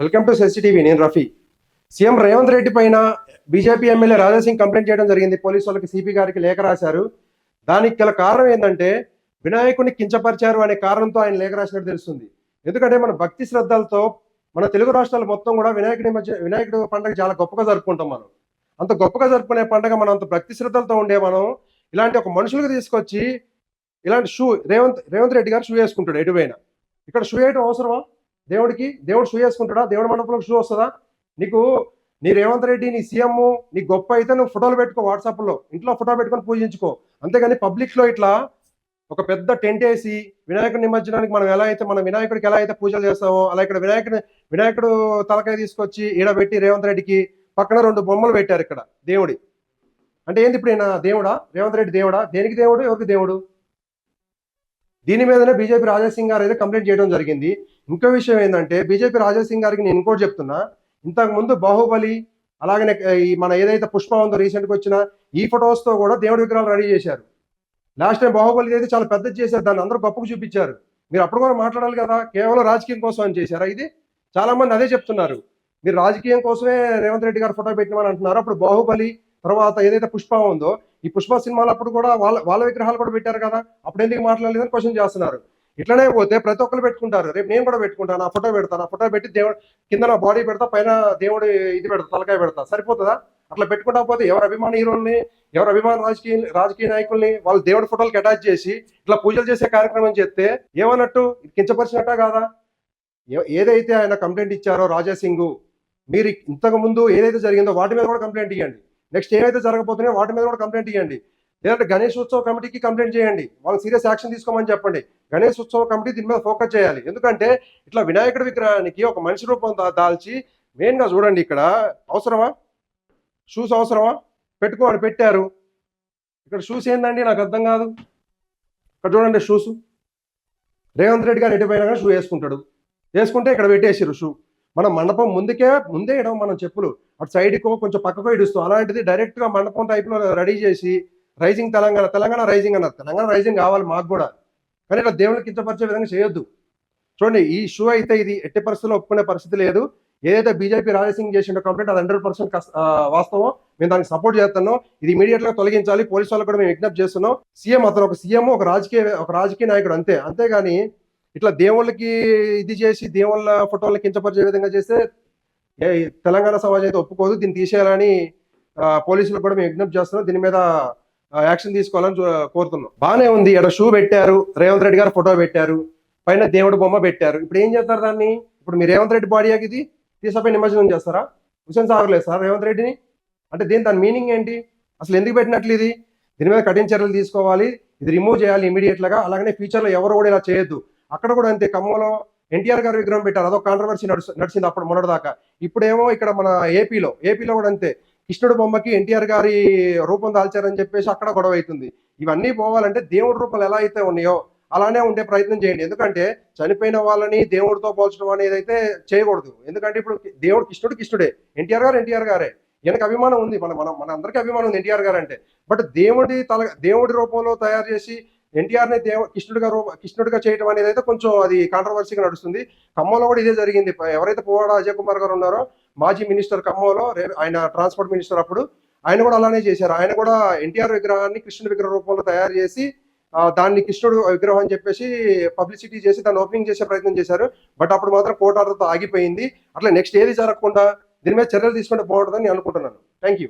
Welcome to సెన్సిటీవీ నేను Rafi. CM Revanth Reddy పైన BJP MLA Raja Singh complaint చేయడం జరిగింది. పోలీసు వాళ్ళకి సిపి గారికి లేఖ రాశారు. దానికి గల కారణం ఏంటంటే వినాయకుడిని కించపరిచారు అనే కారణంతో ఆయన లేఖ రాసినట్టు తెలుస్తుంది. ఎందుకంటే మన భక్తి శ్రద్ధలతో మన తెలుగు రాష్ట్రాలు మొత్తం కూడా వినాయకుడి మధ్య వినాయకుడి పండుగ చాలా గొప్పగా జరుపుకుంటాం మనం. అంత గొప్పగా జరుపుకునే పండుగ మనం అంత భక్తి శ్రద్ధలతో ఉండే మనం ఇలాంటి ఒక మనుషులకు తీసుకొచ్చి ఇలాంటి షూ రేవంత్ రేవంత్ రెడ్డి గారు షూ వేసుకుంటాడు ఎటువైనా ఇక్కడ షూ వేయడం అవసరమా? దేవుడికి దేవుడు షూ వేసుకుంటాడా? దేవుడి మండపంలో షూ వస్తుందా? నీకు నీ రేవంత్ రెడ్డి నీ సీఎం నీ గొప్ప అయితే నువ్వు ఫోటోలు పెట్టుకో వాట్సాప్లో. ఇంట్లో ఫోటో పెట్టుకొని పూజించుకో. అంతేగాని పబ్లిక్లో ఇట్లా ఒక పెద్ద టెంట్ వేసి వినాయకుడి నిమజ్జనానికి మనం ఎలా అయితే మన వినాయకుడికి ఎలా అయితే పూజలు చేస్తామో అలా ఇక్కడ వినాయకుడి వినాయకుడు తలకాయ తీసుకొచ్చి ఈడబెట్టి రేవంత్ రెడ్డికి పక్కన రెండు బొమ్మలు పెట్టారు ఇక్కడ దేవుడి. అంటే ఏంది ఇప్పుడు ఈయన దేవుడా? రేవంత్ రెడ్డి దేవుడా? దేనికి దేవుడు? ఎవరికి దేవుడు? దీని మీదనే బీజేపీ రాజాసింగ్ గారు అయితే కంప్లైంట్ చేయడం జరిగింది. ఇంకో విషయం ఏంటంటే బీజేపీ రాజాసింగ్ గారికి నేను ఇంకోటి చెప్తున్నా. ఇంతకు ముందు బాహుబలి అలాగనే ఈ మన ఏదైతే పుష్ప ఉందో రీసెంట్గా వచ్చిన ఈ ఫొటోస్తో కూడా దేవుడి విగ్రహాలు రెడీ చేశారు. లాస్ట్ టైం బాహుబలి అయితే చాలా పెద్దది చేశారు. దాన్ని అందరూ గొప్పకు చూపించారు. మీరు అప్పుడు కూడా మాట్లాడాలి కదా కేవలం రాజకీయం కోసం అని చేశారా ఇది? చాలా మంది అదే చెప్తున్నారు. మీరు రాజకీయం కోసమే రేవంత్ రెడ్డి గారు ఫోటో పెట్టినామని అంటున్నారు. అప్పుడు బాహుబలి తర్వాత ఏదైతే పుష్ప ఉందో ఈ పుష్ప సినిమాలు అప్పుడు కూడా వాళ్ళ వాళ్ళ విగ్రహాలు కూడా పెట్టారు కదా? అప్పుడు ఎందుకు మాట్లాడలేదని క్వశ్చన్ చేస్తున్నారు. ఇట్లనే పోతే ప్రతి ఒక్కరు పెట్టుకుంటారు. రేపు నేను కూడా పెట్టుకుంటాను ఆ ఫోటో పెడతాను ఆ ఫోటో పెట్టి దేవుడు కింద నా బాడీ పెడతా పైన దేవుడి ఇది పెడతా తలకాయ పెడతా. సరిపోతుందా? అట్లా పెట్టుకుంటా పోతే ఎవరు అభిమాన హీరోల్ని ఎవరు అభిమాన రాజకీయ రాజకీయ నాయకుల్ని వాళ్ళు దేవుడి ఫోటోలకి అటాచ్ చేసి ఇట్లా పూజలు చేసే కార్యక్రమం చేస్తే ఏమన్నట్టు? కించపరిచినట్ట కించపరిచినట్టా కాదా? ఏ- ఏదైతే ఆయన కంప్లైంట్ ఇచ్చారో రాజా సింగ్ మీరు ఇంతకు ముందు ఏదైతే జరిగిందో వాటి మీద కూడా కంప్లైంట్ ఇవ్వండి నెక్స్ట్ ఏమైతే జరగబోతున్నాయో వాటి మీద కూడా కంప్లైంట్ ఇవ్వండి లేదంటే గణేష్ ఉత్సవ కమిటీకి కంప్లైంట్ చేయండి. వాళ్ళు సీరియస్ యాక్షన్ తీసుకోమని చెప్పండి. గణేష్ ఉత్సవ కమిటీ దీని మీద ఫోకస్ చేయాలి. ఎందుకంటే ఇట్లా వినాయకుడి విగ్రహానికి ఒక మనిషి రూపం దాల్చి మెయిన్గా చూడండి ఇక్కడ. అవసరమా? షూస్ అవసరమా? పెట్టుకోండి పెట్టారు. ఇక్కడ షూస్ ఏందండి? నాకు అర్థం కాదు. ఇక్కడ చూడండి షూస్. రేవంత్ రెడ్డి గారు ఎటుపోయినా కానీ షూ వేసుకుంటాడు. వేసుకుంటే ఇక్కడ పెట్టేసారు షూ. మన మండపం ముందుకే ముందే ఇవ్వడం మనం చెప్పులు. అటు సైడ్కో కొంచెం పక్కకో ఇడుస్తాం అలాంటిది డైరెక్ట్గా మండపం టైప్లో రెడీ చేసి రైజింగ్ తెలంగాణ తెలంగాణ రైజింగ్ అన్నారు. తెలంగాణ రైజింగ్ కావాలి మాకు కూడా. కానీ ఇట్లా దేవుని కించపరిచే విధంగా చేయొద్దు. చూడండి ఈ షూ అయితే ఇది ఎట్టి పరిస్థితుల్లో ఒప్పుకునే పరిస్థితి లేదు. ఏదైతే బీజేపీ రాజసింగ్ చేసిన కంప్లైంట్ అది హండ్రెడ్ పర్సెంట్ వాస్తవం. మేము దానికి సపోర్ట్ చేస్తున్నాం. ఇది ఇమీడియట్గా తొలగించాలి. పోలీసు వాళ్ళు కూడా మేము విజ్ఞప్తి చేస్తున్నాం. సీఎం అతను ఒక సీఎం ఒక రాజకీయ ఒక రాజకీయ నాయకుడు అంతే. అంతేగాని ఇట్లా దేవుళ్ళకి ఇది చేసి దేవుళ్ళ ఫోటోలు కించపరిచే విధంగా చేస్తే ఏ తెలంగాణ సమాజం అయితే ఒప్పుకోదు. దీన్ని తీసేయాలని పోలీసులు కూడా మేము విజ్ఞప్తి చేస్తున్నాం. దీని మీద యాక్షన్ తీసుకోవాలని కోరుతున్నాం. బాగానే ఉంది. ఇక్కడ షూ పెట్టారు. రేవంత్ రెడ్డి గారు ఫోటో పెట్టారు. పైన దేవుడు బొమ్మ పెట్టారు. ఇప్పుడు ఏం చేస్తారు దాన్ని? ఇప్పుడు మీరు రేవంత్ రెడ్డి బాడీ ఇది తీసపై నిమజ్జనం చేస్తారా? హుసేన్ సాగర్లేదు సార్ రేవంత్ రెడ్డిని? అంటే దీని దాని మీనింగ్ ఏంటి? అసలు ఎందుకు పెట్టినట్లు ఇది? దీని మీద కఠిన చర్యలు తీసుకోవాలి. ఇది రిమూవ్ చేయాలి ఇమీడియట్లుగా అలాగనే ఫ్యూచర్లో ఎవరు కూడా ఇలా చేయొద్దు. అక్కడ కూడా అంతే. ఖమ్మంలో ఎన్టీఆర్ గారి విగ్రహం పెట్టారు. అదొక కాంట్రవర్సీ నడుచు నడిచింది అప్పుడు మొన్నటిదాకా. ఇప్పుడేమో ఇక్కడ మన ఏపీలో ఏపీలో కూడా అంతే. కృష్ణుడు బొమ్మకి ఎన్టీఆర్ గారి రూపం దాల్చారని చెప్పేసి అక్కడ గొడవ అవుతుంది. ఇవన్నీ పోవాలంటే దేవుడి రూపాలు ఎలా అయితే ఉన్నాయో అలానే ఉండే ప్రయత్నం చేయండి. ఎందుకంటే చనిపోయిన వాళ్ళని దేవుడితో పోల్చడం అనేది అయితే చేయకూడదు. ఎందుకంటే ఇప్పుడు దేవుడు కృష్ణుడు కృష్ణుడే. ఎన్టీఆర్ గారు ఎన్టీఆర్ గారే. వెనక అభిమానం ఉంది. మన మన మన అందరికీ అభిమానం ఉంది ఎన్టీఆర్ గారు అంటే బట్ దేవుడి తల దేవుడి రూపంలో తయారు చేసి ఎన్టీఆర్ని దేవ కృష్ణుడిగా రూప కృష్ణుడిగా చేయడం అనేది అయితే కొంచెం అది కాంట్రవర్సీగా నడుస్తుంది. ఖమ్మంలో కూడా ఇదే జరిగింది. ఎవరైతే పువ్వాడ అజయ్ కుమార్ గారు ఉన్నారో మాజీ మినిస్టర్ ఖమ్మంలో ఆయన ట్రాన్స్పోర్ట్ మినిస్టర్ అప్పుడు ఆయన కూడా అలానే చేశారు. ఆయన కూడా ఎన్టీఆర్ విగ్రహాన్ని కృష్ణుడి విగ్రహ రూపంలో తయారు చేసి దాన్ని కృష్ణుడు విగ్రహం అని చెప్పేసి పబ్లిసిటీ చేసి దాన్ని ఓపెనింగ్ చేసే ప్రయత్నం చేశారు. బట్ అప్పుడు మాత్రం కోర్టు ఆర్డర్తో ఆగిపోయింది. అట్లా నెక్స్ట్ ఏది జరగకుండా దీని మీద చర్యలు తీసుకుంటే బాగుంటుందని నేను అనుకుంటున్నాను. Thank you